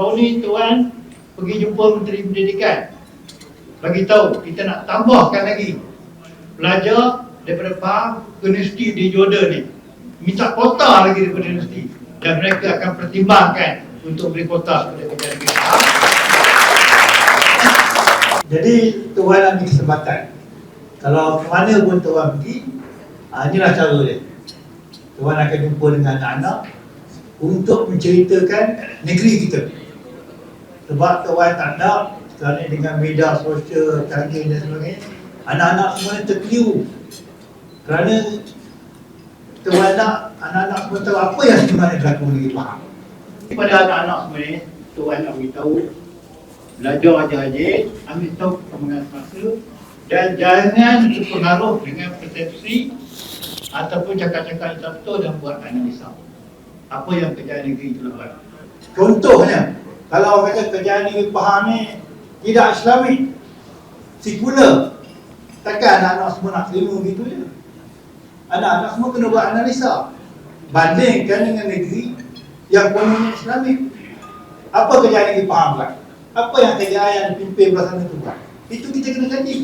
baru ni tuan pergi jumpa Menteri Pendidikan. Bagi tahu kita nak tambahkan lagi pelajar daripada PAM ke universiti di Jordan ni. Minta kota lagi daripada universiti dan mereka akan pertimbangkan untuk beri kota kepada kerja negeri. Jadi tuan ambil kesempatan. Kalau ke mana pun tuan pergi, ah, inilah cara dia. Tuan akan jumpa dengan anak-anak untuk menceritakan negeri kita. Sebab tuan tak nak sekarang ni dengan media sosial canggih dan sebagainya, anak-anak semua ni terkeliru. Kerana tuan nak anak-anak semua tahu apa yang sebenarnya berlaku di negeri Pahang. Kepada anak-anak semua ni, tuan nak beritahu belajar rajin-rajin, ambil tahu perkembangan semasa dan jangan terpengaruh dengan persepsi ataupun cakap-cakap yang tak betul dan buat analisa. Apa yang kerajaan negeri telah buat. Contohnya, kalau kata kerajaan negeri Pahang ni tidak Islamik, sekular, takkan anak-anak semua nak terima gitu je. Anak-anak semua kena buat analisa. Bandingkan dengan negeri yang kononnya Islamik. Apa kerajaan negeri Pahang buat? Apa yang kerajaan yang pimpin belah sana tu buat? Itu kita kena kaji.